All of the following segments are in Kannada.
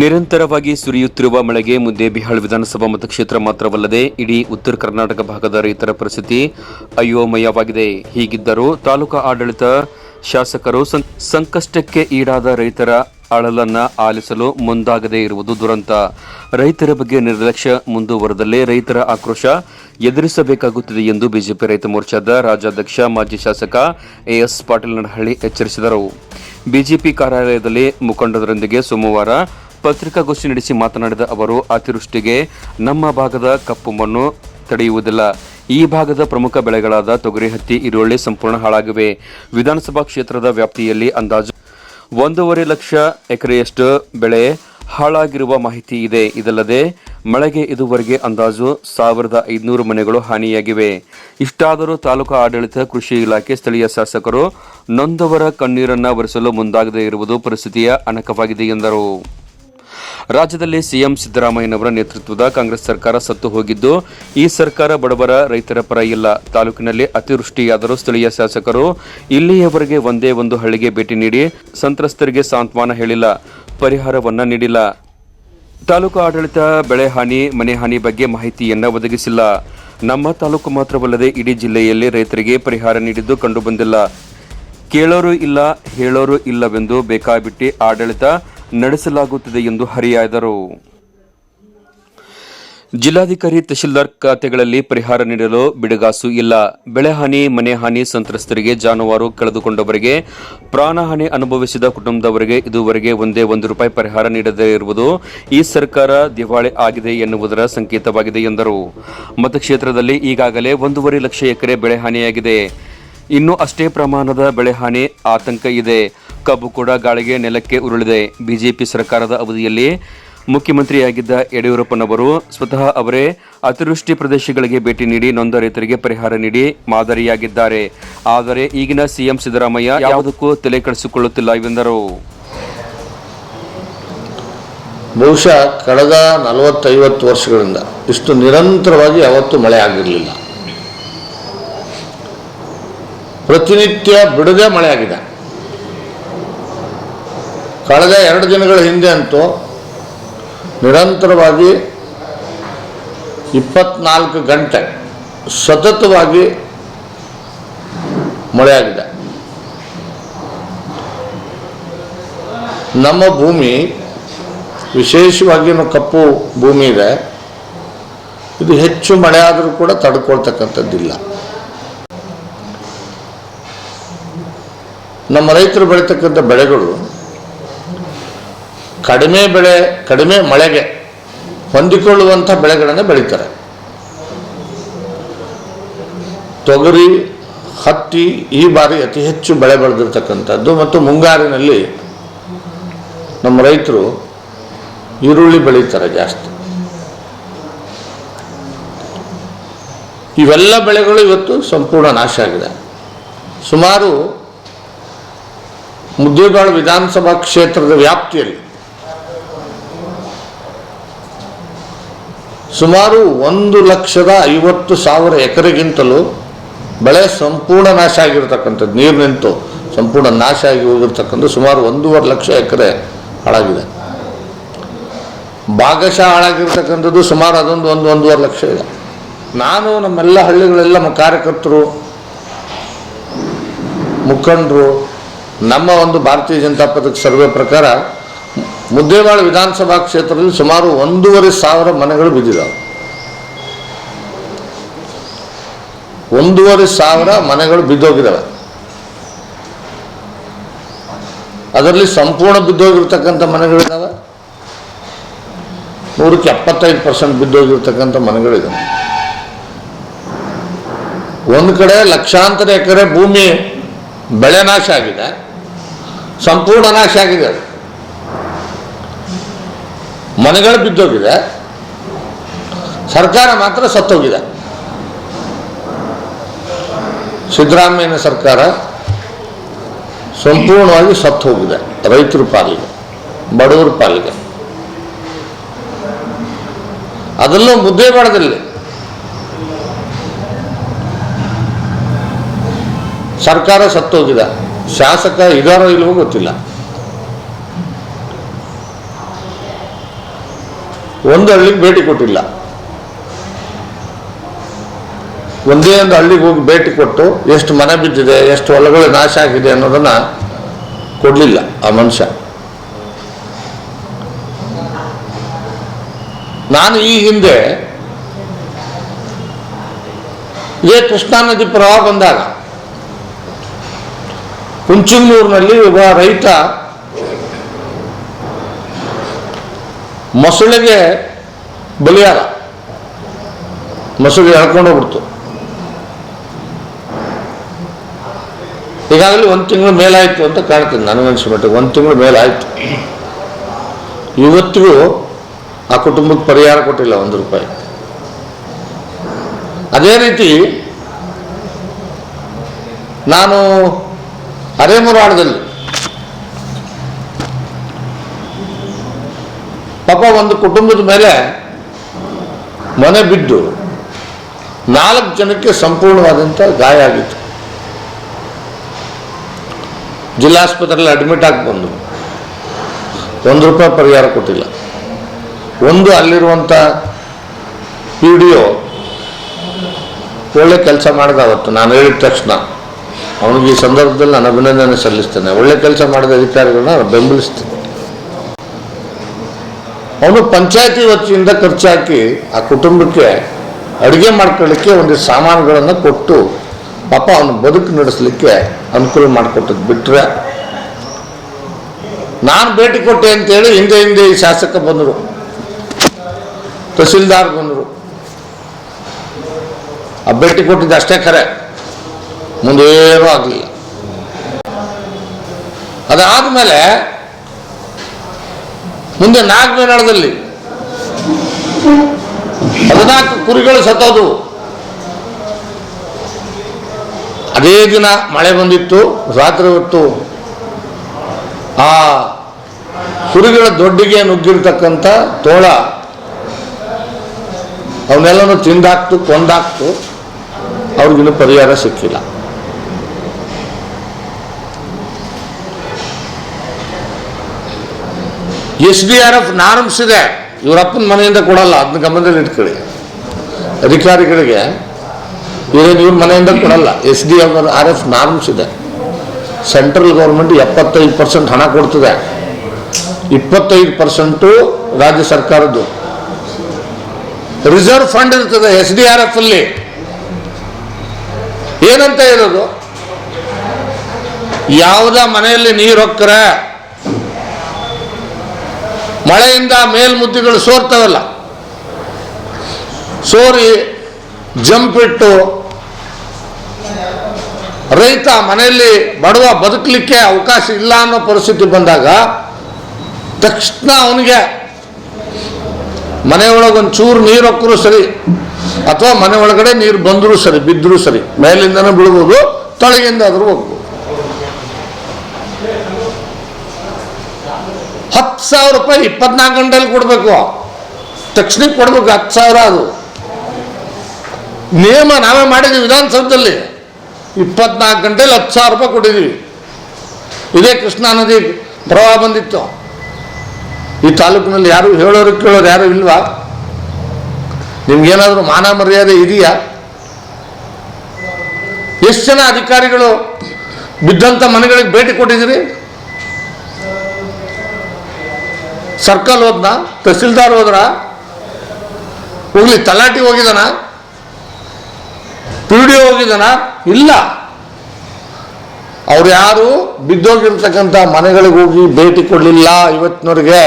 ನಿರಂತರವಾಗಿ ಸುರಿಯುತ್ತಿರುವ ಮಳೆಗೆ ಮುದ್ದೇಬಿಹಾಳ್ ವಿಧಾನಸಭಾ ಮತಕ್ಷೇತ್ರ ಮಾತ್ರವಲ್ಲದೆ ಇಡೀ ಉತ್ತರ ಕರ್ನಾಟಕ ಭಾಗದ ರೈತರ ಪರಿಸ್ಥಿತಿ ಅಯೋಮಯವಾಗಿದೆ. ಹೀಗಿದ್ದರೂ ತಾಲೂಕಾ ಆಡಳಿತ ಶಾಸಕರು ಸಂಕಷ್ಟಕ್ಕೆ ಈಡಾದ ರೈತರ ಅಳಲನ್ನ ಆಲಿಸಲು ಮುಂದಾಗದೇ ಇರುವುದು ದುರಂತ. ರೈತರ ಬಗ್ಗೆ ನಿರ್ಲಕ್ಷ್ಯ ಮುಂದುವರೆದಲ್ಲೇ ರೈತರ ಆಕ್ರೋಶ ಎದುರಿಸಬೇಕಾಗುತ್ತದೆ ಎಂದು ಬಿಜೆಪಿ ರೈತ ಮೋರ್ಚಾದ ರಾಜ್ಯಾಧ್ಯಕ್ಷ, ಮಾಜಿ ಶಾಸಕ ಎಎಸ್ ಪಾಟೀಲ್ ನಡಹಳ್ಳಿ ಎಚ್ಚರಿಸಿದರು. ಬಿಜೆಪಿ ಕಾರ್ಯಾಲಯದಲ್ಲಿ ಮುಖಂಡರೊಂದಿಗೆ ಸೋಮವಾರ ಪತ್ರಿಕಾಗೋಷ್ಠಿ ನಡೆಸಿ ಮಾತನಾಡಿದ ಅವರು, ಅತಿವೃಷ್ಟಿಗೆ ನಮ್ಮ ಭಾಗದ ಕಪ್ಪು ಮಣ್ಣು ತಡೆಯುವುದಿಲ್ಲ. ಈ ಭಾಗದ ಪ್ರಮುಖ ಬೆಳೆಗಳಾದ ತೊಗರಿ, ಹತ್ತಿ, ಈರುಳ್ಳಿ ಸಂಪೂರ್ಣ ಹಾಳಾಗಿವೆ. ವಿಧಾನಸಭಾ ಕ್ಷೇತ್ರದ ವ್ಯಾಪ್ತಿಯಲ್ಲಿ ಅಂದಾಜು ಒಂದೂವರೆ ಲಕ್ಷ ಎಕರೆಯಷ್ಟು ಬೆಳೆ ಹಾಳಾಗಿರುವ ಮಾಹಿತಿ ಇದೆ. ಇದಲ್ಲದೆ, ಮಳೆಗೆ ಇದುವರೆಗೆ ಅಂದಾಜು ಸಾವಿರದ ಐದುನೂರು ಮನೆಗಳು ಹಾನಿಯಾಗಿವೆ. ಇಷ್ಟಾದರೂ ತಾಲೂಕಾ ಆಡಳಿತ, ಕೃಷಿ ಇಲಾಖೆ, ಸ್ಥಳೀಯ ಶಾಸಕರು ನೊಂದವರ ಕಣ್ಣೀರನ್ನು ಒರೆಸಲು ಮುಂದಾಗದೇ ಇರುವುದು ಪರಿಸ್ಥಿತಿಯ ಅಣಕವಾಗಿದೆ ಎಂದರು. ರಾಜ್ಯದಲ್ಲಿ ಸಿಎಂ ಸಿದ್ದರಾಮಯ್ಯನವರ ನೇತೃತ್ವದ ಕಾಂಗ್ರೆಸ್ ಸರ್ಕಾರ ಸತ್ತು ಹೋಗಿದ್ದು, ಈ ಸರ್ಕಾರ ಬಡವರ ರೈತರ ಪರ ಇಲ್ಲ. ತಾಲೂಕಿನಲ್ಲಿ ಅತಿವೃಷ್ಟಿಯಾದರೂ ಸ್ಥಳೀಯ ಶಾಸಕರು ಇಲ್ಲಿಯವರೆಗೆ ಒಂದೇ ಒಂದು ಹಳ್ಳಿಗೆ ಭೇಟಿ ನೀಡಿ ಸಂತ್ರಸ್ತರಿಗೆ ಸಾಂತ್ವನ ಹೇಳಿಲ್ಲ. ಪರಿಹಾರವನ್ನ ನೀಡಿಲ್ಲ. ತಾಲೂಕು ಆಡಳಿತ ಬೆಳೆ ಹಾನಿ, ಮನೆ ಹಾನಿ ಬಗ್ಗೆ ಮಾಹಿತಿಯನ್ನ ಒದಗಿಸಿಲ್ಲ. ನಮ್ಮ ತಾಲೂಕು ಮಾತ್ರವಲ್ಲದೆ ಇಡೀ ಜಿಲ್ಲೆಯಲ್ಲಿ ರೈತರಿಗೆ ಪರಿಹಾರ ನೀಡಿದ್ದು ಕಂಡುಬಂದಿಲ್ಲ. ಕೇಳೋರು ಇಲ್ಲ, ಹೇಳೋರು ಇಲ್ಲವೆಂದು ಬೇಕಾಬಿಟ್ಟಿ ಆಡಳಿತ ನಡೆಸಲಾಗುತ್ತಿದೆ ಎಂದು ಹರಿಹಾಯ್ದರು ಜಿಲ್ಲಾಧಿಕಾರಿ ತಹಶೀಲ್ದಾರ್ ಖಾತೆಗಳಲ್ಲಿ ಪರಿಹಾರ ನೀಡಲು ಬಿಡುಗಾಸು ಇಲ್ಲ. ಬೆಳೆಹಾನಿ ಮನೆಹಾನಿ ಮನೆ ಹಾನಿ ಸಂತ್ರಸ್ತರಿಗೆ ಜಾನುವಾರು ಕಳೆದುಕೊಂಡವರಿಗೆ ಪ್ರಾಣಹಾನಿ ಅನುಭವಿಸಿದ ಕುಟುಂಬದವರಿಗೆ ಇದುವರೆಗೆ ಒಂದೇ ಒಂದು ರೂಪಾಯಿ ಪರಿಹಾರ ನೀಡದೇ ಇರುವುದು ಈ ಸರ್ಕಾರ ದಿವಾಳಿ ಆಗಿದೆ ಎನ್ನುವುದರ ಸಂಕೇತವಾಗಿದೆ ಎಂದರು. ಮತಕ್ಷೇತ್ರದಲ್ಲಿ ಈಗಾಗಲೇ ಒಂದೂವರೆ ಲಕ್ಷ ಎಕರೆ ಬೆಳೆಹಾನಿಯಾಗಿದೆ ಇನ್ನು ಅಷ್ಟೇ ಪ್ರಮಾಣದ ಬೆಳೆಹಾನಿ ಆತಂಕ ಇದೆ. ಕಬ್ಬು ಕೂಡ ಗಾಳಿಗೆ ನೆಲಕ್ಕೆ ಉರುಳಿದೆ. ಬಿಜೆಪಿ ಸರ್ಕಾರದ ಅವಧಿಯಲ್ಲಿ ಮುಖ್ಯಮಂತ್ರಿಯಾಗಿದ್ದ ಯಡಿಯೂರಪ್ಪನವರು ಸ್ವತಃ ಅವರೇ ಅತಿವೃಷ್ಟಿ ಪ್ರದೇಶಗಳಿಗೆ ಭೇಟಿ ನೀಡಿ ನೊಂದ ರೈತರಿಗೆ ಪರಿಹಾರ ನೀಡಿ ಮಾದರಿಯಾಗಿದ್ದಾರೆ. ಆದರೆ ಈಗಿನ ಸಿಎಂ ಸಿದ್ದರಾಮಯ್ಯ ಯಾವುದಕ್ಕೂ ತಲೆ ಕೆಡಿಸಿಕೊಳ್ಳುತ್ತಿಲ್ಲ ಎಂದರು. ಬಹುಶಃ ಕಳೆದ ನಲವತ್ತೈವತ್ತು ವರ್ಷಗಳಿಂದ ಇಷ್ಟು ನಿರಂತರವಾಗಿ ಯಾವತ್ತೂ ಮಳೆ ಆಗಿರಲಿಲ್ಲ. ಪ್ರತಿನಿತ್ಯ ಬಿಡದೆ ಮಳೆ ಆಗಿದೆ. ಕಳೆದ ಎರಡು ದಿನಗಳ ಹಿಂದೆ ಅಂತೂ ನಿರಂತರವಾಗಿ ಇಪ್ಪತ್ನಾಲ್ಕು ಗಂಟೆ ಸತತವಾಗಿ ಮಳೆಯಾಗಿದೆ. ನಮ್ಮ ಭೂಮಿ, ವಿಶೇಷವಾಗಿ ಕಪ್ಪು ಭೂಮಿ ಇದೆ, ಇದು ಹೆಚ್ಚು ಮಳೆ ಆದರೂ ಕೂಡ ತಡ್ಕೊಳ್ತಕ್ಕಂಥದ್ದಿಲ್ಲ. ನಮ್ಮ ರೈತರು ಬೆಳೀತಕ್ಕಂಥ ಬೆಳೆಗಳು ಕಡಿಮೆ ಬೆಳೆ, ಕಡಿಮೆ ಮಳೆಗೆ ಹೊಂದಿಕೊಳ್ಳುವಂಥ ಬೆಳೆಗಳನ್ನು ಬೆಳೀತಾರೆ. ತೊಗರಿ, ಹತ್ತಿ ಈ ಬಾರಿ ಅತಿ ಹೆಚ್ಚು ಬೆಳೆ ಬೆಳೆದಿರ್ತಕ್ಕಂಥದ್ದು ಮತ್ತು ಮುಂಗಾರಿನಲ್ಲಿ ನಮ್ಮ ರೈತರು ಈರುಳ್ಳಿ ಬೆಳೀತಾರೆ ಜಾಸ್ತಿ. ಇವೆಲ್ಲ ಬೆಳೆಗಳು ಇವತ್ತು ಸಂಪೂರ್ಣ ನಾಶ ಆಗಿದೆ. ಸುಮಾರು ಮುದ್ದೇಬಾಳು ವಿಧಾನಸಭಾ ಕ್ಷೇತ್ರದ ವ್ಯಾಪ್ತಿಯಲ್ಲಿ ಸುಮಾರು ಒಂದು ಲಕ್ಷದ ಐವತ್ತು ಸಾವಿರ ಎಕರೆಗಿಂತಲೂ ಬೆಳೆ ಸಂಪೂರ್ಣ ನಾಶ ಆಗಿರ್ತಕ್ಕಂಥದ್ದು, ನೀರು ನಿಂತು ಸಂಪೂರ್ಣ ನಾಶ ಆಗಿ ಹೋಗಿರ್ತಕ್ಕಂಥ ಸುಮಾರು ಒಂದೂವರೆ ಲಕ್ಷ ಎಕರೆ ಹಾಳಾಗಿದೆ. ಭಾಗಶಃ ಹಾಳಾಗಿರ್ತಕ್ಕಂಥದ್ದು ಸುಮಾರು ಅದೊಂದು ಒಂದು ಒಂದೂವರೆ ಲಕ್ಷ ಇದೆ. ನಾನು ನಮ್ಮೆಲ್ಲ ಹಳ್ಳಿಗಳೆಲ್ಲ ನಮ್ಮ ಕಾರ್ಯಕರ್ತರು, ಮುಖಂಡರು, ನಮ್ಮ ಒಂದು ಭಾರತೀಯ ಜನತಾ ಪಕ್ಷದ ಸರ್ವೆ ಪ್ರಕಾರ ಮುದ್ದೇವಾಳ ವಿಧಾನಸಭಾ ಕ್ಷೇತ್ರದಲ್ಲಿ ಸುಮಾರು ಒಂದೂವರೆ ಸಾವಿರ ಮನೆಗಳು ಬಿದ್ದಿದ್ದಾವೆ ಒಂದೂವರೆ ಸಾವಿರ ಮನೆಗಳು ಬಿದ್ದೋಗಿದ್ದಾವೆ ಅದರಲ್ಲಿ ಸಂಪೂರ್ಣ ಬಿದ್ದೋಗಿರ್ತಕ್ಕಂಥ ಮನೆಗಳಿದ್ದಾವೆ ನೂರಕ್ಕೆ ಎಪ್ಪತ್ತೈದು ಪರ್ಸೆಂಟ್ ಬಿದ್ದೋಗಿರ್ತಕ್ಕಂಥ ಮನೆಗಳಿದ್ದಾವೆ ಒಂದು ಕಡೆ ಲಕ್ಷಾಂತರ ಎಕರೆ ಭೂಮಿ ಬೆಳೆ ನಾಶ ಆಗಿದೆ. ಸಂಪೂರ್ಣ ನಾಶ ಆಗಿದೆ. ಮನೆಗಳು ಬಿದ್ದೋಗಿದೆ. ಸರ್ಕಾರ ಮಾತ್ರ ಸತ್ತೋಗಿದೆ. ಸಿದ್ದರಾಮಯ್ಯನ ಸರ್ಕಾರ ಸಂಪೂರ್ಣವಾಗಿ ಸತ್ತು ಹೋಗಿದೆ ರೈತರ ಪಾಲಿಗೆ, ಬಡವರ ಪಾಲಿಗೆ. ಮುದ್ದೆ ಮಾಡದಿರ್ಲಿ ಸರ್ಕಾರ ಸತ್ತೋಗಿದೆ. ಶಾಸಕ ಇದಾರೋ ಇಲ್ವೋ ಗೊತ್ತಿಲ್ಲ. ಒಂದು ಹಳ್ಳಿಗೆ ಭೇಟಿ ಕೊಟ್ಟಿಲ್ಲ. ಒಂದೇ ಒಂದು ಹಳ್ಳಿಗೆ ಹೋಗಿ ಭೇಟಿ ಕೊಟ್ಟು ಎಷ್ಟು ಮನೆ ಬಿದ್ದಿದೆ, ಎಷ್ಟು ಹೊಲಗಳು ನಾಶ ಆಗಿದೆ ಅನ್ನೋದನ್ನ ಕೊಡಲಿಲ್ಲ ಆ ಮನುಷ್ಯ. ನಾನು ಈ ಹಿಂದೆ ಇದೇ ಕೃಷ್ಣಾ ನದಿ ಪ್ರವಾಹ ಬಂದಾಗ ಕುಂಚುಂಗೂರಿನಲ್ಲಿ ಒಬ್ಬ ರೈತ ಮೊಸಳೆಗೆ ಬಲಿಯಾರ. ಮೊಸಳೆ ಹೋಗ್ಬಿಡ್ತು. ಈಗಾಗಲೇ ಒಂದು ತಿಂಗಳು ಮೇಲಾಯಿತು ಅಂತ ಕಾಣ್ತೀನಿ ನನಗನ್ಸಿದ ಮಟ್ಟಿಗೆ. ಒಂದು ತಿಂಗಳು ಮೇಲಾಯಿತು. ಇವತ್ತಿಗೂ ಆ ಕುಟುಂಬಕ್ಕೆ ಪರಿಹಾರ ಕೊಟ್ಟಿಲ್ಲ ಒಂದು ರೂಪಾಯಿ. ಅದೇ ರೀತಿ ನಾನು ಅರೆಮುರಾಡದಲ್ಲಿ ಪಾಪ ಒಂದು ಕುಟುಂಬದ ಮೇಲೆ ಮನೆ ಬಿದ್ದು ನಾಲ್ಕು ಜನಕ್ಕೆ ಸಂಪೂರ್ಣವಾದಂಥ ಗಾಯ ಆಗಿತ್ತು. ಜಿಲ್ಲಾಸ್ಪತ್ರೆಯಲ್ಲಿ ಅಡ್ಮಿಟ್ ಆಗಿ ಬಂದು. ಒಂದು ರೂಪಾಯಿ ಪರಿಹಾರ ಕೊಟ್ಟಿಲ್ಲ. ಒಂದು ಅಲ್ಲಿರುವಂಥ ಪಿ ಡಿ ಒಳ್ಳೆ ಕೆಲಸ ಮಾಡಿದ ಅವತ್ತು. ನಾನು ಹೇಳಿದ ತಕ್ಷಣ ಅವನಿಗೆ ಈ ಸಂದರ್ಭದಲ್ಲಿ ನಾನು ಅಭಿನಂದನೆ ಸಲ್ಲಿಸ್ತೇನೆ. ಒಳ್ಳೆ ಕೆಲಸ ಮಾಡಿದ ಅಧಿಕಾರಿಗಳನ್ನ ನಾನು ಬೆಂಬಲಿಸ್ತೇನೆ. ಅವನು ಪಂಚಾಯತಿ ವತಿಯಿಂದ ಖರ್ಚು ಹಾಕಿ ಆ ಕುಟುಂಬಕ್ಕೆ ಅಡುಗೆ ಮಾಡ್ಕೊಳ್ಳಿಕ್ಕೆ ಒಂದು ಸಾಮಾನುಗಳನ್ನು ಕೊಟ್ಟು ಪಾಪ ಅವನು ಬದುಕು ನಡೆಸಲಿಕ್ಕೆ ಅನುಕೂಲ ಮಾಡಿಕೊಟ್ಟದ್ದು ಬಿಟ್ಟರೆ ನಾನು ಭೇಟಿ ಕೊಟ್ಟೆ ಅಂತೇಳಿ ಹಿಂದೆ ಹಿಂದೆ ಈ ಶಾಸಕ ಬಂದರು, ತಹಸೀಲ್ದಾರ್ ಬಂದರು. ಆ ಭೇಟಿ ಕೊಟ್ಟಿದ್ದು ಅಷ್ಟೇ ಖರೆ, ಮುಂದೇನೂ ಆಗಲಿಲ್ಲ. ಅದಾದಮೇಲೆ ಮುಂದೆ ನಾಗಬೇನಾಳದಲ್ಲಿ ಹದಿನಾಲ್ಕು ಕುರಿಗಳು ಸತ್ತೋದು. ಅದೇ ದಿನ ಮಳೆ ಬಂದಿತ್ತು, ರಾತ್ರಿ ಹೊತ್ತು ಆ ಕುರಿಗಳ ದೊಡ್ಡಿಗೆ ನುಗ್ಗಿರ್ತಕ್ಕಂಥ ತೋಳ ಅವನ್ನೆಲ್ಲನೂ ತಿಂದಾಕ್ತು, ಕೊಂದಾಕ್ತು. ಅವ್ರಿಗಿನ್ನೂ ಪರಿಹಾರ ಸಿಕ್ಕಿಲ್ಲ. S D R F norms ಇದೆ ಇವರಪ್ಪನ ಮನೆಯಿಂದ ಕೊಡಲ್ಲ. ಅದನ್ನ ಗಮನದಲ್ಲಿ ಇಟ್ಕೊಳ್ಳಿ. ಅಧಿಕಾರಿಗಳಿಗೆ ಇವರೇನು ಇವ್ರ ಮನೆಯಿಂದ ಕೊಡಲ್ಲ. S D R F norms ಇದೆ ಸೆಂಟ್ರಲ್ ಗೌರ್ಮೆಂಟ್ ಎಪ್ಪತ್ತೈದು ಪರ್ಸೆಂಟ್ ಹಣ ಕೊಡ್ತದೆ. ಇಪ್ಪತ್ತೈದು ಪರ್ಸೆಂಟು ರಾಜ್ಯ ಸರ್ಕಾರದ್ದು. ರಿಸರ್ವ್ ಫಂಡ್ ಇರ್ತದೆ ಎಸ್ ಡಿ ಆರ್ ಎಫ್ ಅಲ್ಲಿ ಏನಂತ ಇರೋದು ಯಾವುದ ಮನೆಯಲ್ಲಿ ನೀರು ಹೊಕ್ಕರೆ ಮಳೆಯಿಂದ ಮೇಲ್ಮುದ್ದಿಗಳು ಸೋರ್ತವಲ್ಲ. ಸೋರಿ ಜಂಪ್ ಇಟ್ಟು ರೈತ ಮನೆಯಲ್ಲಿ ಬಡವ ಬದುಕಲಿಕ್ಕೆ ಅವಕಾಶ ಇಲ್ಲ ಅನ್ನೋ ಪರಿಸ್ಥಿತಿ ಬಂದಾಗ ತಕ್ಷಣ ಅವನಿಗೆ ಮನೆಯೊಳಗೆ ಒಂದು ಚೂರು ನೀರು ಹೊಕ್ಕರೂ ಸರಿ, ಅಥವಾ ಮನೆ ಒಳಗಡೆ ನೀರು ಬಂದರೂ ಸರಿ ಬಿದ್ದರೂ ಸರಿ, ಮೇಲಿಂದನೂ ಬಿಡ್ಬೋದು ತೊಳಗಿಂದ ಆದರೂ ಹೋಗ್ಬೋದು. ಹತ್ತು ಸಾವಿರ ರೂಪಾಯಿ ಇಪ್ಪತ್ನಾಲ್ಕು ಗಂಟೆಲಿ ಕೊಡಬೇಕು. ತಕ್ಷಣಕ್ಕೆ ಕೊಡಬೇಕು ಹತ್ತು ಸಾವಿರ ಅದು. ನಿಯಮ ನಾವೇ ಮಾಡಿದ್ದೀವಿ ವಿಧಾನಸೌಧದಲ್ಲಿ. ಇಪ್ಪತ್ನಾಲ್ಕು ಗಂಟೆಯಲ್ಲಿ ಹತ್ತು ಸಾವಿರ ರೂಪಾಯಿ ಕೊಟ್ಟಿದ್ದೀವಿ. ಇದೇ ಕೃಷ್ಣಾ ನದಿ ಪ್ರವಾಹ ಬಂದಿತ್ತು. ಈ ತಾಲೂಕಿನಲ್ಲಿ ಯಾರು ಹೇಳೋರು ಕೇಳೋರು ಯಾರು ಇಲ್ವಾ? ನಿಮ್ಗೇನಾದರೂ ಮಾನ ಮರ್ಯಾದೆ ಇದೆಯಾ? ಎಷ್ಟು ಜನ ಅಧಿಕಾರಿಗಳು ಬಿದ್ದಂಥ ಮನೆಗಳಿಗೆ ಭೇಟಿ ಕೊಟ್ಟಿದ್ದೀರಿ? ಸರ್ಕಲ್ ಹೋದ್ನ? ತಹಸೀಲ್ದಾರ್ ಹೋದ್ರ? ಹೋಗ್ಲಿ, ತಲಾಟಿ ಹೋಗಿದಾನ ಪಿ ಡಿ ಹೋಗಿದಾನ ಇಲ್ಲ. ಅವ್ರು ಯಾರು? ಬಿದ್ದೋಗಿರ್ತಕ್ಕಂಥ ಮನೆಗಳಿಗೆ ಹೋಗಿ ಭೇಟಿ ಕೊಡಲಿಲ್ಲ ಇವತ್ತಿನವರೆಗೆ.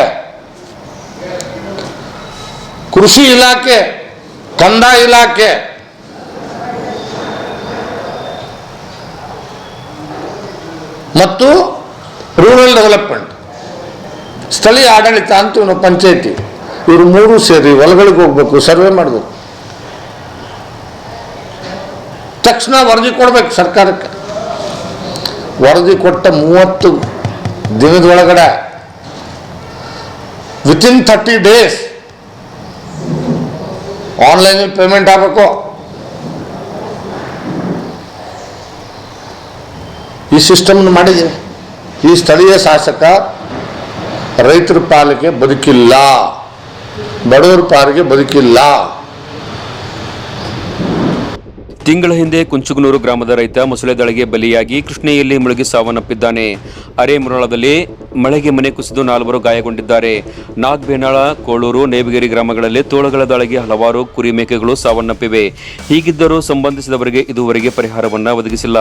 ಕೃಷಿ ಇಲಾಖೆ ಕಂದಾಯ ಇಲಾಖೆ. ಮತ್ತು ರೂರಲ್ ಡೆವಲಪ್ಮೆಂಟ್. ಸ್ಥಳೀಯ ಆಡಳಿತ ಅಂತ ಇವನು ಪಂಚಾಯತಿ. ಇವರು ಮೂರು ಸೇರಿ ಹೊಲಗಳಿಗೆ ಹೋಗ್ಬೇಕು, ಸರ್ವೆ ಮಾಡಬೇಕು. ತಕ್ಷಣ ವರದಿ ಕೊಡ್ಬೇಕು ಸರ್ಕಾರಕ್ಕೆ. ವರದಿ ಕೊಟ್ಟ ಮೂವತ್ತು ದಿನದೊಳಗಡೆ ವಿತಿನ್ ಥರ್ಟಿ ಡೇಸ್ ಆನ್ಲೈನಲ್ಲಿ ಪೇಮೆಂಟ್ ಆಗಬೇಕು. ಈ ಸಿಸ್ಟಮ್ನ ಮಾಡಿದ್ದೀವಿ. ಈ ಸ್ಥಳೀಯ ಶಾಸಕ ರೈತರ ಪಾಲಿಗೆ ಬದುಕಿಲ್ಲ. ಬಡವರ ಪಾಲಿಗೆ ಬದುಕಿಲ್ಲ. ತಿಂಗಳ ಹಿಂದೆ ಕುಂಚುಗನೂರು ಗ್ರಾಮದ ರೈತ ಮೊಸಳೆ ದಳಗೆ ಬಲಿಯಾಗಿ ಕೃಷ್ಣೆಯಲ್ಲಿ ಮುಳುಗಿ ಸಾವನ್ನಪ್ಪಿದ್ದಾನೆ. ಅರೆಮುರಳದಲ್ಲಿ ಮಳೆಗೆ ಮನೆ ಕುಸಿದು ನಾಲ್ವರು ಗಾಯಗೊಂಡಿದ್ದಾರೆ. ನಾಗಬೇನಾಳ ಕೋಳೂರು, ನೇವಿಗೇರಿ ಗ್ರಾಮಗಳಲ್ಲಿ ತೋಳಗಳ ದಾಳಿಗೆ ಹಲವಾರು ಕುರಿ ಮೇಕೆಗಳು ಸಾವನ್ನಪ್ಪಿವೆ. ಹೀಗಿದ್ದರೂ ಸಂಬಂಧಿಸಿದವರಿಗೆ ಇದುವರೆಗೆ ಪರಿಹಾರವನ್ನು ಒದಗಿಸಿಲ್ಲ.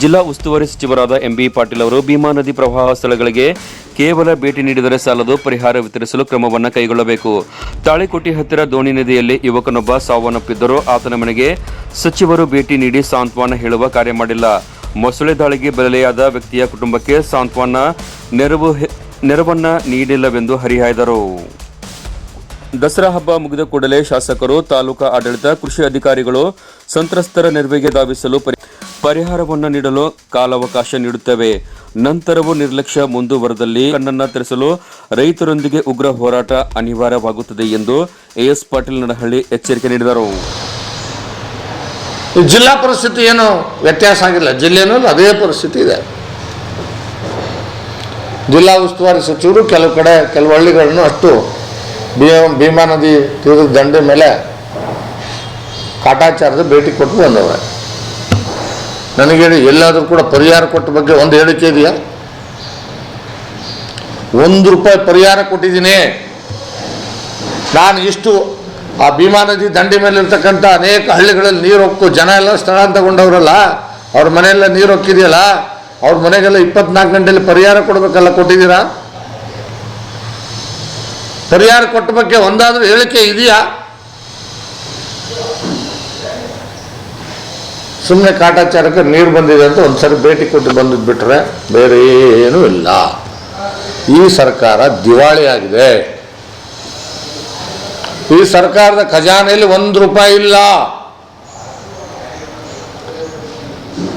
ಜಿಲ್ಲಾ ಉಸ್ತುವಾರಿ ಸಚಿವರಾದ ಎಂಬಿ ಪಾಟೀಲ್ ಅವರು ಭೀಮಾ ನದಿ ಪ್ರವಾಹ ಸ್ಥಳಗಳಿಗೆ ಕೇವಲ ಭೇಟಿ ನೀಡಿದರೆ ಸಾಲದು ಪರಿಹಾರ ವಿತರಿಸಲು ಕ್ರಮವನ್ನು ಕೈಗೊಳ್ಳಬೇಕು. ತಾಳಿಕೋಟಿ ಹತ್ತಿರ ದೋಣಿ ನದಿಯಲ್ಲಿ ಯುವಕನೊಬ್ಬ ಸಾವನ್ನಪ್ಪಿದ್ದರೂ ಆತನ ಮನೆಗೆ ಸಚಿವರು ಭೇಟಿ ನೀಡಿ ಸಾಂತ್ವನ ಹೇಳುವ ಕಾರ್ಯ ಮಾಡಿಲ್ಲ. ಮೊಸಳೆ ದಾಳಿಗೆ ಬಲಿಯಾದ ವ್ಯಕ್ತಿಯ ಕುಟುಂಬಕ್ಕೆ ಸಾಂತ್ವನ ನೆರವು ನೆರವನ್ನ ನೀಡಿಲ್ಲವೆಂದು ಹರಿಹಾಯ್ದರು. ದಸರಾ ಹಬ್ಬ ಮುಗಿದ ಕೂಡಲೇ ಶಾಸಕರು, ತಾಲೂಕಾ ಆಡಳಿತ, ಕೃಷಿ ಅಧಿಕಾರಿಗಳು ಸಂತ್ರಸ್ತರ ನೆರವಿಗೆ ಧಾವಿಸಲು ಪರಿ- ಪರಿಹಾರವನ್ನು ನೀಡಲು ಕಾಲಾವಕಾಶ ನೀಡುತ್ತವೆ. ನಂತರವೂ ನಿರ್ಲಕ್ಷ್ಯ ಮುಂದುವರೆದಲ್ಲಿ ಕಣ್ಣನ್ನ ತರಿಸಲು ರೈತರೊಂದಿಗೆ ಉಗ್ರ ಹೋರಾಟ ಅನಿವಾರ್ಯವಾಗುತ್ತದೆ ಎಂದು ಎಎಸ್ ಪಾಟೀಲ್ ನಡಹಳ್ಳಿ ಎಚ್ಚರಿಕೆ ನೀಡಿದರು. ಜಿಲ್ಲಾ ಪರಿಸ್ಥಿತಿ ಏನು ವ್ಯತ್ಯಾಸ ಆಗಿಲ್ಲ. ಜಿಲ್ಲೆನೂ ಅದೇ ಪರಿಸ್ಥಿತಿ ಇದೆ. ಜಿಲ್ಲಾ ಉಸ್ತುವಾರಿ ಸಚಿವರು ಕೆಲವು ಕಡೆ ಕೆಲವು ಹಳ್ಳಿಗಳನ್ನು ಅಷ್ಟು ಭೀಮ ನದಿ ತೀರದ ದಂಡೆ ಮೇಲೆ ಕಾಟಾಚಾರದ ಭೇಟಿ ಕೊಟ್ಟು ಬಂದವ್ರೆ. ನನಗೆ ಎಲ್ಲಾದರೂ ಕೂಡ ಪರಿಹಾರ ಕೊಟ್ಟ ಬಗ್ಗೆ ಒಂದು ಹೇಳಿಕೆ ಇದೆಯಾ? ಒಂದು ರೂಪಾಯಿ ಪರಿಹಾರ ಕೊಟ್ಟಿದ್ದೀನಿ. ನಾನು ಇಷ್ಟು ಆ ಭೀಮಾ ನದಿ ದಂಡೆ ಮೇಲೆ ಇರ್ತಕ್ಕಂಥ ಅನೇಕ ಹಳ್ಳಿಗಳಲ್ಲಿ ನೀರು ಹೊಕ್ಕು, ಜನ ಎಲ್ಲ ಸ್ಥಳಾಂತಗೊಂಡವರಲ್ಲ ಅವ್ರ ಮನೆಯೆಲ್ಲ ನೀರು ಹೊಕ್ಕಿದೆಯಲ್ಲ, ಅವ್ರ ಮನೆಗೆಲ್ಲ ಇಪ್ಪತ್ನಾಲ್ಕು ಗಂಟೆಯಲ್ಲಿ ಪರಿಹಾರ ಕೊಡಬೇಕಲ್ಲ ಕೊಟ್ಟಿದ್ದೀರಾ? ಪರಿಹಾರ ಕೊಟ್ಟ ಬಗ್ಗೆ ಒಂದಾದ್ರೂ ಹೇಳಿಕೆ ಇದೆಯಾ? ಸುಮ್ಮನೆ ಕಾಟಾಚಾರಕ್ಕೆ ನೀರು ಬಂದಿದೆ ಅಂತ ಒಂದ್ಸರಿ ಭೇಟಿ ಕೊಟ್ಟು ಬಂದಿದ್ದು ಬಿಟ್ರೆ ಬೇರೆ ಏನೂ ಇಲ್ಲ. ಈ ಸರ್ಕಾರ ದಿವಾಳಿ ಆಗಿದೆ ಈ ಸರ್ಕಾರದ ಖಜಾನೆಯಲ್ಲಿ ಒಂದು ರೂಪಾಯಿ ಇಲ್ಲ.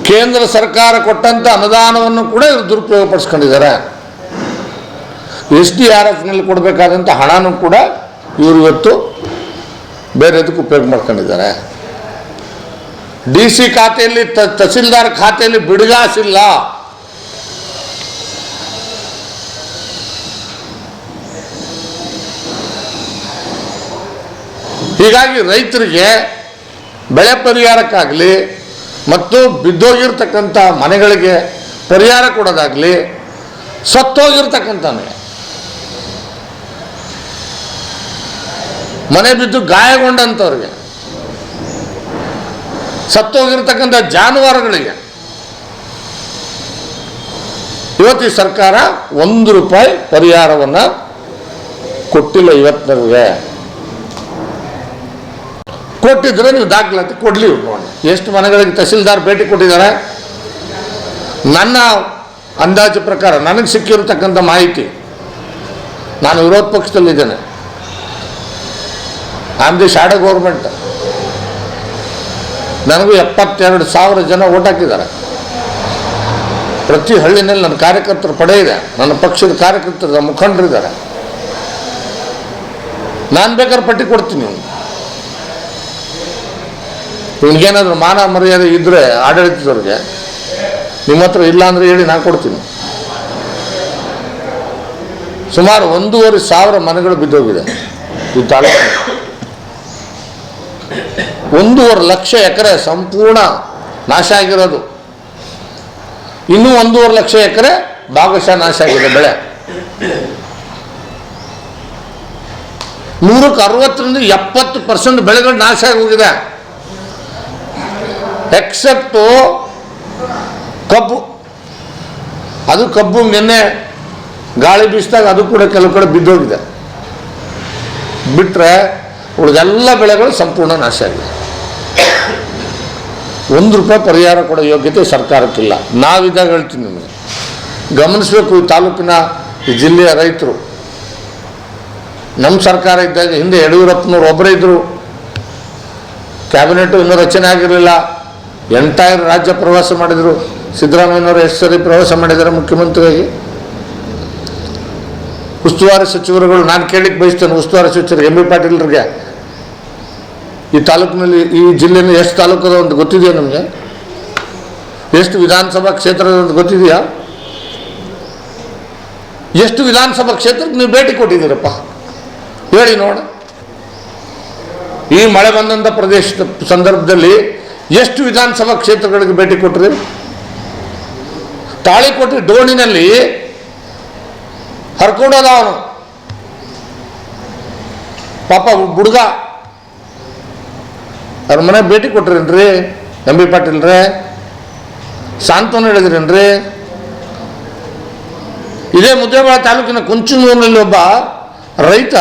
ಕೇಂದ್ರ ಸರ್ಕಾರ ಕೊಟ್ಟಂತ ಅನುದಾನವನ್ನು ಕೂಡ ಇವರು ದುರುಪಯೋಗ ಪಡಿಸ್ಕೊಂಡಿದ್ದಾರೆ. ಎಸ್ ಡಿ ಆರ್ ಎಫ್ನಲ್ಲಿ ಕೊಡಬೇಕಾದಂಥ ಹಣನೂ ಕೂಡ ಇವರು ಇವತ್ತು ಬೇರೆ ಇದಕ್ಕೆ ಉಪಯೋಗ ಮಾಡ್ಕೊಂಡಿದ್ದಾರೆ. ಡಿ ಸಿ ಖಾತೆಯಲ್ಲಿ ತಹಸೀಲ್ದಾರ್ ಖಾತೆಯಲ್ಲಿ ಬಿಡುಗಾಸಿಲ್ಲ. ಹೀಗಾಗಿ ರೈತರಿಗೆ ಬೆಳೆ ಪರಿಹಾರಕ್ಕಾಗಲಿ ಮತ್ತು ಬಿದ್ದೋಗಿರ್ತಕ್ಕಂಥ ಮನೆಗಳಿಗೆ ಪರಿಹಾರ ಕೊಡೋದಾಗಲಿ ಸತ್ತೋಗಿರ್ತಕ್ಕಂಥ ಮನೆ ಬಿದ್ದು ಗಾಯಗೊಂಡಂಥವ್ರಿಗೆ, ಸತ್ತೋಗಿರ್ತಕ್ಕಂಥ ಜಾನುವಾರುಗಳಿಗೆ ಇವತ್ತು ಸರ್ಕಾರ ಒಂದು ರೂಪಾಯಿ ಪರಿಹಾರವನ್ನು ಕೊಟ್ಟಿಲ್ಲ ಇವತ್ತಿನವರೆಗೆ. ಕೊಟ್ಟಿದ್ರೆ ನೀವು ದಾಖಲಾತಿ ಕೊಡ್ಲಿ ನೋಡಿ. ಎಷ್ಟು ಮನೆಗಳಿಗೆ ತಹಸೀಲ್ದಾರ್ ಭೇಟಿ ಕೊಟ್ಟಿದ್ದಾರೆ, ನನ್ನ ಅಂದಾಜು ಪ್ರಕಾರ ನನಗೆ ಸಿಕ್ಕಿರತಕ್ಕಂಥ ಮಾಹಿತಿ, ನಾನು ವಿರೋಧ ಪಕ್ಷದಲ್ಲಿದ್ದೇನೆ. ಆಮ್ ದಿ ಶಾಡೋ ಗೌರ್ಮೆಂಟ್ ನನಗೂ ಎಪ್ಪತ್ತೆರಡು ಸಾವಿರ ಜನ ಓಟ್ ಹಾಕಿದ್ದಾರೆ. ಪ್ರತಿ ಹಳ್ಳಿನಲ್ಲಿ ನನ್ನ ಕಾರ್ಯಕರ್ತರ ಪಡೆ ಇದೆ, ನನ್ನ ಪಕ್ಷದ ಕಾರ್ಯಕರ್ತರ ಮುಖಂಡರಿದ್ದಾರೆ. ನಾನು ಬೇಕಾದ್ರೆ ಪಟ್ಟಿ ಕೊಡ್ತೀನಿ ಇವ್ನಿಗೇನಾದ್ರೂ ಮಾನ ಮರ್ಯಾದೆ ಇದ್ರೆ ಆಡಳಿತದವ್ರಿಗೆ ನಿಮ್ಮ ಹತ್ರ ಇಲ್ಲ ಅಂದ್ರೆ ಹೇಳಿ ನಾನು ಕೊಡ್ತೀನಿ. ಸುಮಾರು ಒಂದೂವರೆ ಸಾವಿರ ಮನೆಗಳು ಬಿದ್ದೋಗಿದೆ ಈ ತಾಲೂಕು ಒಂದೂವರೆ ಲಕ್ಷ ಎಕರೆ ಸಂಪೂರ್ಣ ನಾಶ ಆಗಿರೋದು. ಇನ್ನೂ ಒಂದೂವರೆ ಲಕ್ಷ ಎಕರೆ ಭಾಗಶಃ ನಾಶ ಆಗಿದೆ ಬೆಳೆ. ನೂರಕ್ಕೆ ಅರವತ್ತರಿಂದ ಎಪ್ಪತ್ತು ಪರ್ಸೆಂಟ್ ಬೆಳೆಗಳು ನಾಶ ಆಗಿ ಹೋಗಿದೆ ಎಕ್ಸೆಪ್ಟು ಕಬ್ಬು. ಅದು ಕಬ್ಬು ನಿನ್ನೆ ಗಾಳಿ ಬೀಸಿದಾಗ ಅದು ಕೂಡ ಕೆಲವು ಕಡೆ ಬಿದ್ದೋಗಿದೆ. ಬಿಟ್ಟರೆ ಉಳಿದೆಲ್ಲ ಬೆಳೆಗಳು ಸಂಪೂರ್ಣ ನಾಶ ಆಗಿದೆ. ಒಂದು ರೂಪಾಯಿ ಪರಿಹಾರ ಕೊಡೋ ಯೋಗ್ಯತೆ ಸರ್ಕಾರಕ್ಕಿಲ್ಲ. ನಾವಿದ್ದಾಗ ಹೇಳ್ತೀನಿ ನಿಮಗೆ. ಗಮನಿಸಬೇಕು ಈ ತಾಲೂಕಿನ ಈ ಜಿಲ್ಲೆಯ ರೈತರು. ನಮ್ಮ ಸರ್ಕಾರ ಇದ್ದಾಗ ಹಿಂದೆ ಯಡಿಯೂರಪ್ಪನವ್ರು ಒಬ್ಬರೇ ಇದ್ದರು ಕ್ಯಾಬಿನೆಟ್ ಇನ್ನೂ ರಚನೆ ಆಗಿರಲಿಲ್ಲ. ಎಂಟೈರ್ ರಾಜ್ಯ ಪ್ರವಾಸ ಮಾಡಿದರು. ಸಿದ್ದರಾಮಯ್ಯನವರು ಎಷ್ಟು ಪ್ರವಾಸ ಮಾಡಿದ್ದಾರೆ ಮುಖ್ಯಮಂತ್ರಿಯಾಗಿ. ಉಸ್ತುವಾರಿ ಸಚಿವರುಗಳು, ನಾನು ಕೇಳಿಕ್ಕೆ ಬಯಸ್ತೇನೆ, ಉಸ್ತುವಾರಿ ಸಚಿವರು ಎಂ ಬಿ ಪಾಟೀಲ್ರಿಗೆ. ಈ ತಾಲೂಕಿನಲ್ಲಿ, ಈ ಜಿಲ್ಲೆಯಲ್ಲಿ ಎಷ್ಟು ತಾಲೂಕು ಅದಾವ ಅಂತ ಗೊತ್ತಿದೆಯಾ ನಮಗೆ? ಎಷ್ಟು ವಿಧಾನಸಭಾ ಕ್ಷೇತ್ರದ ಅಂತ ಗೊತ್ತಿದೆಯಾ? ಎಷ್ಟು ವಿಧಾನಸಭಾ ಕ್ಷೇತ್ರಕ್ಕೆ ನೀವು ಭೇಟಿ ಕೊಟ್ಟಿದ್ದೀರಪ್ಪ? ಹೇಳಿ ನೋಡ ಈ ಮಳೆ ಬಂದಂಥ ಪ್ರದೇಶದ ಸಂದರ್ಭದಲ್ಲಿ ಎಷ್ಟು ವಿಧಾನಸಭಾ ಕ್ಷೇತ್ರಗಳಿಗೆ ಭೇಟಿ ಕೊಟ್ರಿ? ತಾಳಿಕೋಟೆ ಡೋಣಿನಲ್ಲಿ ಹರ್ಕೊಂಡೋದ ಅವನು. ಪಾಪ ಹುಡುಗ. ಅವ್ರ ಮನೆ ಭೇಟಿ ಕೊಟ್ರೇನ್ರಿ? M B ಪಾಟೀಲ್ರೇ? ಸಾಂತ್ವನ ಹೇಳಿದ್ರೇನ್ರಿ? ಇದೇ ಮುದ್ದೇಬಾಳ ತಾಲೂಕಿನ ಕುಂಚನೂರಿನಲ್ಲಿ ಒಬ್ಬ ರೈತ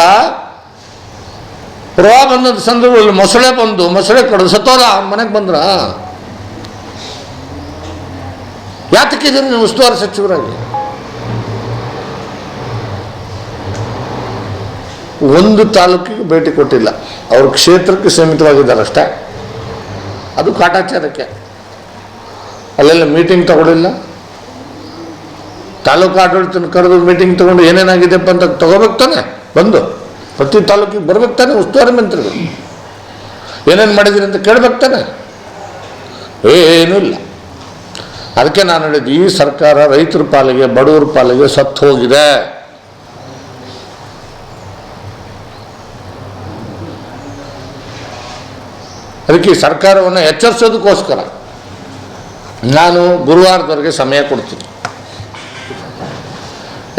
ಪ್ರವಾಹ ಬಂದಂಥ ಸಂದರ್ಭದಲ್ಲಿ ಮೊಸಳೆ ಬಂದು, ಮೊಸಳೆ ಕಡ್ದು. ಅವ್ನ ಮನೆಗೆ ಬಂದ್ರ? ಯಾತಕ್ಕಿದ್ದೀರಿ ನೀವು ಉಸ್ತುವಾರಿ ಸಚಿವರಾಗಿ? ಒಂದು ತಾಲೂಕಿಗೆ ಭೇಟಿ ಕೊಟ್ಟಿಲ್ಲ. ಅವ್ರ ಕ್ಷೇತ್ರಕ್ಕೆ ಸೀಮಿತವಾಗಿದ್ದಾರೆ ಅಷ್ಟೇ. ಅದು ಕಾಟಾಚಾರಕ್ಕೆ. ಅಲ್ಲೆಲ್ಲ ಮೀಟಿಂಗ್ ತಗೊಳ್ಳಿಲ್ಲ ತಾಲೂಕು ಆಡಳಿತನ ಕರೆದು ಮೀಟಿಂಗ್ ತಗೊಂಡು ಏನೇನಾಗಿದೆಪ್ಪ ಅಂತ ತಗೋಬೇಕು ತಾನೆ? ಬಂದು. ಪ್ರತಿ ತಾಲೂಕಿಗೆ ಬರ್ಬೇಕು ತಾನೆ ಉಸ್ತುವಾರಿ ಮಂತ್ರಿಗಳು. ಏನೇನು ಮಾಡಿದಿರಿ ಅಂತ ಕೇಳ್ಬೇಕು ತಾನೆ. ಏನೂ ಇಲ್ಲ. ಅದಕ್ಕೆ ನಾನು ಹೇಳಿದ್ದು, ಈ ಸರ್ಕಾರ ರೈತರ ಪಾಲಿಗೆ, ಬಡವರ ಪಾಲಿಗೆ ಸತ್ತು ಹೋಗಿದೆ. ಅದಕ್ಕೆ ಈ ಸರ್ಕಾರವನ್ನು ಎಚ್ಚರಿಸೋದಕ್ಕೋಸ್ಕರ ನಾನು ಗುರುವಾರದವರೆಗೆ ಸಮಯ ಕೊಡ್ತೀನಿ.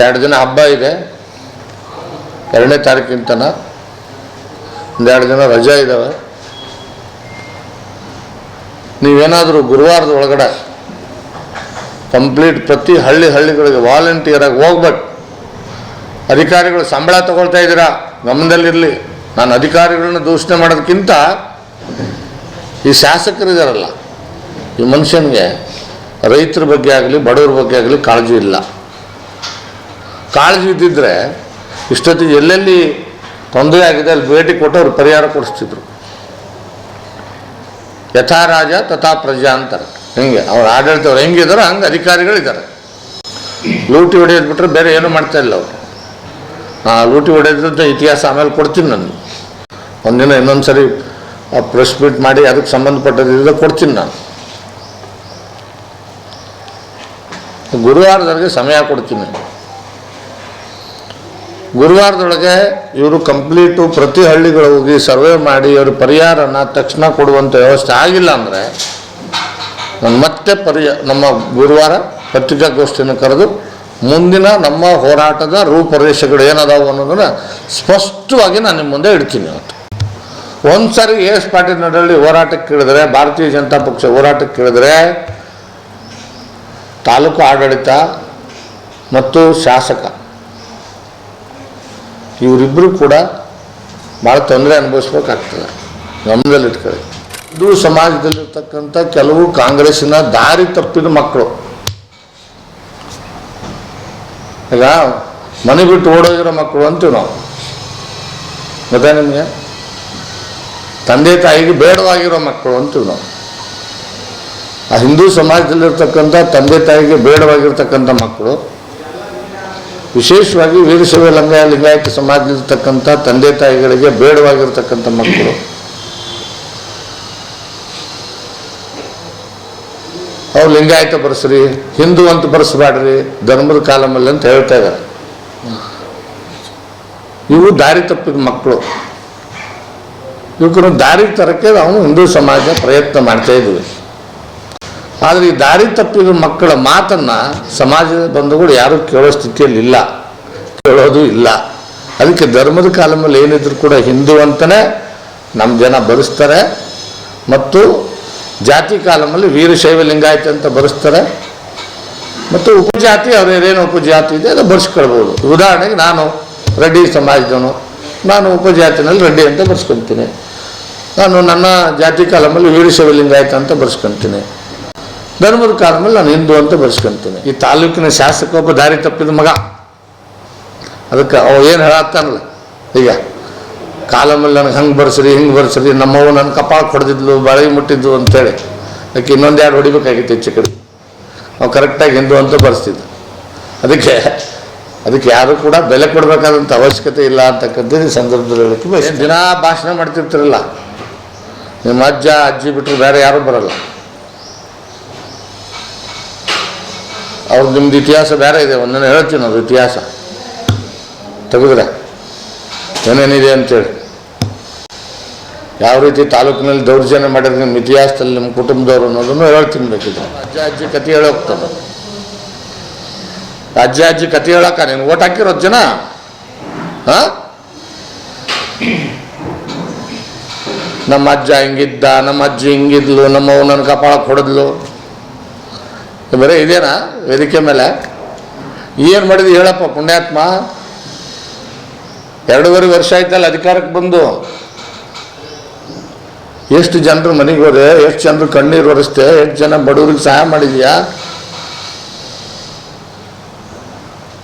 ಎರಡು ದಿನ ಹಬ್ಬ ಇದೆ. ಎರಡನೇ ತಾರೀಕಿಂತನ ಒಂದೆರಡು ದಿನ ರಜಾ ಇದ್ದಾವೆ ನೀವೇನಾದರೂ ಗುರುವಾರದ ಒಳಗಡೆ ಕಂಪ್ಲೀಟ್ ಪ್ರತಿ ಹಳ್ಳಿ ಹಳ್ಳಿಗಳಿಗೆ ವಾಲಂಟಿಯರಾಗಿ ಹೋಗ್ಬೇಕು. ಅಧಿಕಾರಿಗಳು ಸಂಬಳ ತಗೊಳ್ತಾ ಇದ್ದೀರಾ? ಗಮನದಲ್ಲಿರಲಿ. ನಾನು ಅಧಿಕಾರಿಗಳನ್ನ ದೂಷಣೆ ಮಾಡೋದಕ್ಕಿಂತ ಈ ಶಾಸಕರಿದಾರಲ್ಲ ಈ ಮನುಷ್ಯನಿಗೆ ರೈತರ ಬಗ್ಗೆ ಆಗಲಿ, ಬಡವ್ರ ಬಗ್ಗೆ ಆಗಲಿ ಕಾಳಜಿ ಇಲ್ಲ. ಕಾಳಜಿ ಇದ್ದಿದ್ರೆ ಇಷ್ಟೊತ್ತಿಗೆ ಎಲ್ಲೆಲ್ಲಿ ತೊಂದರೆ ಆಗಿದೆ ಅಲ್ಲಿ ಭೇಟಿ ಕೊಟ್ಟು ಅವ್ರು ಪರಿಹಾರ ಕೊಡಿಸ್ತಿದ್ರು. ಯಥಾ ರಾಜ ತಥಾ ಪ್ರಜಾ ಅಂತಾರೆ. ಹಿಂಗೆ? ಅವ್ರ ಆಡಳಿತವ್ರು ಹೆಂಗಿದಾರೋ ಹಂಗೆ ಅಧಿಕಾರಿಗಳಿದ್ದಾರೆ. ಲೂಟಿ ಹೊಡೆಯೋದು ಬಿಟ್ಟರೆ ಬೇರೆ ಏನೂ ಮಾಡ್ತಾ ಇಲ್ಲ ಅವರು. ಆ ಲೂಟಿ ಹೊಡೆಯೋದಂತ ಇತಿಹಾಸ ಆಮೇಲೆ ಕೊಡ್ತೀನಿ ನಾನು. ಒಂದಿನ ಇನ್ನೊಂದು ಸರಿ ಪ್ರೆಸ್ ಮೀಟ್ ಮಾಡಿ ಅದಕ್ಕೆ ಸಂಬಂಧಪಟ್ಟದ್ರಿಂದ ಕೊಡ್ತೀನಿ ನಾನು. ಗುರುವಾರದವರೆಗೆ ಸಮಯ ಕೊಡ್ತೀನಿ. ಗುರುವಾರದೊಳಗೆ ಇವರು ಕಂಪ್ಲೀಟು ಪ್ರತಿ ಹಳ್ಳಿಗಳು ಹೋಗಿ ಸರ್ವೆ ಮಾಡಿ ಅವ್ರ ಪರಿಹಾರನ ತಕ್ಷಣ ಕೊಡುವಂಥ ವ್ಯವಸ್ಥೆ ಆಗಿಲ್ಲ ಅಂದರೆ ನಾನು ಮತ್ತೆ ಪರಿಯ ನಮ್ಮ ಗುರುವಾರ ಪತ್ರಿಕಾಗೋಷ್ಠಿಯನ್ನು ಕರೆದು ಮುಂದಿನ ನಮ್ಮ ಹೋರಾಟದ ರೂಪರೇಷೆಗಳು ಏನದಾವು ಅನ್ನೋದನ್ನು ಸ್ಪಷ್ಟವಾಗಿ ನಾನು ನಿಮ್ಮ ಮುಂದೆ ಇಡ್ತೀನಿ ಇವತ್ತು. ಒಂದು ಸಾರಿ ಎ ಎಸ್ ಪಾಟೀಲ್ ಹೋರಾಟಕ್ಕೆ ಕೇಳಿದ್ರೆ, ಭಾರತೀಯ ಜನತಾ ಪಕ್ಷ ಹೋರಾಟಕ್ಕೆ ಕೇಳಿದ್ರೆ ತಾಲೂಕು ಆಡಳಿತ ಮತ್ತು ಶಾಸಕ ಇವರಿಬ್ಬರು ಕೂಡ ಭಾಳ ತೊಂದರೆ ಅನುಭವಿಸ್ಬೇಕಾಗ್ತದೆ. ಗಮನದಲ್ಲಿಟ್ಕೊಳ್ಳಿ. ಹಿಂದೂ ಸಮಾಜದಲ್ಲಿರ್ತಕ್ಕಂಥ ಕೆಲವು ಕಾಂಗ್ರೆಸ್ಸಿನ ದಾರಿ ತಪ್ಪಿದ ಮಕ್ಕಳು. ಈಗ ಮನೆ ಬಿಟ್ಟು ಓಡೋಗಿರೋ ಮಕ್ಕಳು ಅಂತೀವಿ ನಾವು. ಗೊತ್ತಾ ನಿಮಗೆ? ತಂದೆ ತಾಯಿಗೆ ಬೇಡವಾಗಿರೋ ಮಕ್ಕಳು ಅಂತೀವಿ ನಾವು. ಆ ಹಿಂದೂ ಸಮಾಜದಲ್ಲಿರ್ತಕ್ಕಂಥ ತಂದೆ ತಾಯಿಗೆ ಬೇಡವಾಗಿರ್ತಕ್ಕಂಥ ಮಕ್ಕಳು ವಿಶೇಷವಾಗಿ ವೀರಶೈವ ಲಂಗಾಯ ಲಿಂಗಾಯತ ಸಮಾಜದಲ್ಲಿರ್ತಕ್ಕಂಥ ತಂದೆ ತಾಯಿಗಳಿಗೆ ಬೇಡವಾಗಿರ್ತಕ್ಕಂಥ ಮಕ್ಕಳು. ಅವ್ರು ಲಿಂಗಾಯತ ಬರ್ಸ್ರಿ, ಹಿಂದೂ ಅಂತ ಬರ್ಸ್ಬೇಡ್ರಿ ಧರ್ಮದ ಕಾಲಮಲ್ಲಿ ಅಂತ ಹೇಳ್ತಾ ಇದ್ದಾರೆ. ಇವು ದಾರಿ ತಪ್ಪಿದ ಮಕ್ಕಳು. ಇವಕ್ಕನ್ನು ದಾರಿ ತರಕ್ಕೆ ನಾವು ಹಿಂದೂ ಸಮಾಜ ಪ್ರಯತ್ನ ಮಾಡ್ತಾ ಇದ್ವಿ. ಆದರೆ ಈ ದಾರಿ ತಪ್ಪಿದ ಮಕ್ಕಳ ಮಾತನ್ನು ಸಮಾಜದ ಬಂಧುಗಳು ಯಾರೂ ಕೇಳೋ ಸ್ಥಿತಿಯಲ್ಲಿ ಇಲ್ಲ. ಕೇಳೋದು ಇಲ್ಲ. ಅದಕ್ಕೆ ಧರ್ಮದ ಕಾಲಮಲ್ಲಿ ಏನಿದ್ರು ಕೂಡ ಹಿಂದೂ ಅಂತಲೇ ನಮ್ಮ ಜನ ಬರೆಸ್ತಾರೆ. ಮತ್ತು ಜಾತಿ ಕಾಲಮಲ್ಲಿ ವೀರಶೈವ ಲಿಂಗಾಯತ ಅಂತ ಬರೆಸ್ತಾರೆ. ಮತ್ತು ಉಪಜಾತಿ ಅವ್ರೇನು ಉಪಜಾತಿ ಇದೆ ಅದು ಬರ್ಸ್ಕೊಳ್ಬೋದು. ಉದಾಹರಣೆಗೆ ನಾನು ರೆಡ್ಡಿ ಸಮಾಜದವನು. ನಾನು ಉಪಜಾತಿನಲ್ಲಿ ರೆಡ್ಡಿ ಅಂತ ಬರ್ಸ್ಕೊತೀನಿ ನಾನು ನನ್ನ ಜಾತಿ ಕಾಲಮಲ್ಲಿ ವೀರಶೈವ ಲಿಂಗಾಯತ ಅಂತ ಬರ್ಸ್ಕೊಳ್ತೀನಿ. ಧರ್ಮದ ಕಾಲದಲ್ಲಿ ನಾನು ಹಿಂದೂ ಅಂತ ಬರ್ಸ್ಕೊಂತೀನಿ ಈ ತಾಲೂಕಿನ ಶಾಸಕ ಒಬ್ಬ ದಾರಿ ತಪ್ಪಿದ ಮಗ. ಅದಕ್ಕೆ ಅವ ಏನು ಹೇಳತ್ತಾನಲ್ಲ? ಈಗ ಕಾಲಮಲ್ಲಿ ನನಗೆ ಹಂಗೆ ಬರ್ಸ್ರಿ, ಹಿಂಗೆ ಬರ್ಸ್ರಿ, ನಮ್ಮವ್ವ ನನ್ನ ಕಪಾಳ ಹೊಡೆದಿದ್ಲು ಬಳೆ ಮುಟ್ಟಿದ್ಲು ಅಂತೇಳಿ. ಅದಕ್ಕೆ ಇನ್ನೊಂದು ಎರಡು ಹೊಡಿಬೇಕಾಗಿತ್ತು ಹೆಚ್ಚು ಕಡೆ. ಕರೆಕ್ಟಾಗಿ ಹಿಂದೂ ಅಂತ ಬರ್ಸ್ತಿದ್ದ. ಅದಕ್ಕೆ ಅದಕ್ಕೆ ಯಾರು ಕೂಡ ಬೆಲೆ ಕೊಡಬೇಕಾದಂಥ ಅವಶ್ಯಕತೆ ಇಲ್ಲ ಅಂತಕ್ಕಂಥದ್ದು ಈ ಸಂದರ್ಭದಲ್ಲಿ ಹೇಳಕ್ಕೆ ದಿನಾ ಭಾಷಣ ಮಾಡ್ತಿರ್ತಿರಲ್ಲ? ನಿಮ್ಮ ಅಜ್ಜ, ಅಜ್ಜಿ ಬಿಟ್ಟರೆ ಬೇರೆ ಯಾರೂ ಬರಲ್ಲ. ಅವ್ರದ್ದು ನಿಮ್ದು ಇತಿಹಾಸ ಬೇರೆ ಇದೆ ಒಂದನ್ನು ಹೇಳ್ತೀನಿ ಅದು ಇತಿಹಾಸ. ತೆಗೆದ್ರೆ? ಏನೇನಿದೆ ಅಂತೇಳಿ. ಯಾವ ರೀತಿ ತಾಲೂಕಿನಲ್ಲಿ ದೌರ್ಜನ್ಯ ಮಾಡಿದ್ರೆ ನಿಮ್ಮ ಇತಿಹಾಸದಲ್ಲಿ ನಿಮ್ಮ ಕುಟುಂಬದವರು ಅನ್ನೋದನ್ನು ಹೇಳ್ತೀನಿ ಬೇಕಿದ್ರೆ. ಅಜ್ಜ, ಅಜ್ಜಿ ಕತೆ ಹೇಳೋಗ್ತದೆ ಅಜ್ಜ, ಅಜ್ಜಿ ಕತೆ ಹೇಳಕ್ಕ ನೀನು ಓಟ್ ಹಾಕಿರೋದು ಜನ? ನಮ್ಮ ಅಜ್ಜ ಹಿಂಗಿದ್ದ, ನಮ್ಮ ಅಜ್ಜಿ ಹಿಂಗಿದ್ಲು ನಮ್ಮವ್ ನನ್ನ ಕಪಾಳಕ್ಕೆ ಹೊಡೆದ್ಲು. ಬರೀ ಇದೇನಾ? ವೇದಿಕೆ ಮೇಲೆ? ಏನು ಮಾಡಿದ್ವಿ ಹೇಳಪ್ಪ ಪುಣ್ಯಾತ್ಮ? ಎರಡೂವರೆ ವರ್ಷ ಆಯ್ತಲ್ಲ ಅಧಿಕಾರಕ್ಕೆ ಬಂದು. ಎಷ್ಟು ಜನರು ಮನೆಗೆ ಹೋದೆ, ಎಷ್ಟು ಜನರು ಕಣ್ಣೀರು ಒರೆಸ್ತೆ ಎಷ್ಟು ಜನ ಬಡವರಿಗೆ ಸಹಾಯ ಮಾಡಿದ್ಯಾ?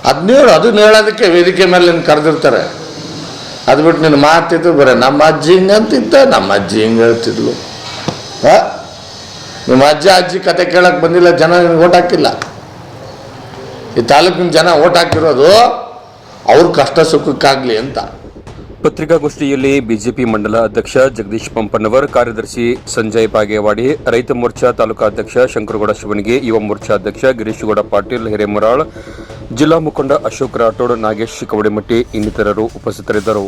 ಅದನ್ನ ಹೇಳು ಅದನ್ನ ಹೇಳೋದಕ್ಕೆ ವೇದಿಕೆ ಮೇಲೆ ನಿನ್ನ ಕರೆದಿರ್ತಾರೆ. ಅದು ಬಿಟ್ಟು ನಿನ್ನ ಮಾತಿದ್ರು ಬರೀ, ನಮ್ಮ ಅಜ್ಜಿ ಹಿಂಗಂತಿತ್ತ ನಮ್ಮ ಅಜ್ಜಿ ಹಿಂಗೆ ಹೇಳ್ತಿದ್ಲು ಆ? ನಿಮ್ಮ ಅಜ್ಜ ಅಜ್ಜಿ ಕತೆ ಕೇಳಕ್ಕೆ ಬಂದಿಲ್ಲ, ಜನ ನಿಮ್ಗೆ ಓಟ್ ಹಾಕಿಲ್ಲ. ಈ ತಾಲೂಕಿನ ಜನ ಓಟ್ ಹಾಕಿರೋದು ಅವ್ರ ಕಷ್ಟ ಸುಖಕ್ಕಾಗಲಿ ಅಂತ. ಪತ್ರಿಕಾಗೋಷ್ಠಿಯಲ್ಲಿ ಬಿಜೆಪಿ ಮಂಡಲ ಅಧ್ಯಕ್ಷ ಜಗದೀಶ್ ಪಂಪನ್ನವರ್ ಕಾರ್ಯದರ್ಶಿ ಸಂಜಯ್ ಬಾಗೇವಾಡಿ, ರೈತ ಮೋರ್ಚಾ ತಾಲೂಕಾಧ್ಯಕ್ಷ ಶಂಕರಗೌಡ ಶಿವನಿಗೆ, ಯುವ ಮೋರ್ಚಾ ಅಧ್ಯಕ್ಷ ಗಿರೀಶ್ಗೌಡ ಪಾಟೀಲ್, ಹಿರೇಮರಾಳ್, ಜಿಲ್ಲಾ ಮುಖಂಡ ಅಶೋಕ್ ರಾಠೋಡ್, ನಾಗೇಶ್ ಕವಡಿಮಟ್ಟಿ ಇನ್ನಿತರರು ಉಪಸ್ಥಿತರಿದ್ದರು.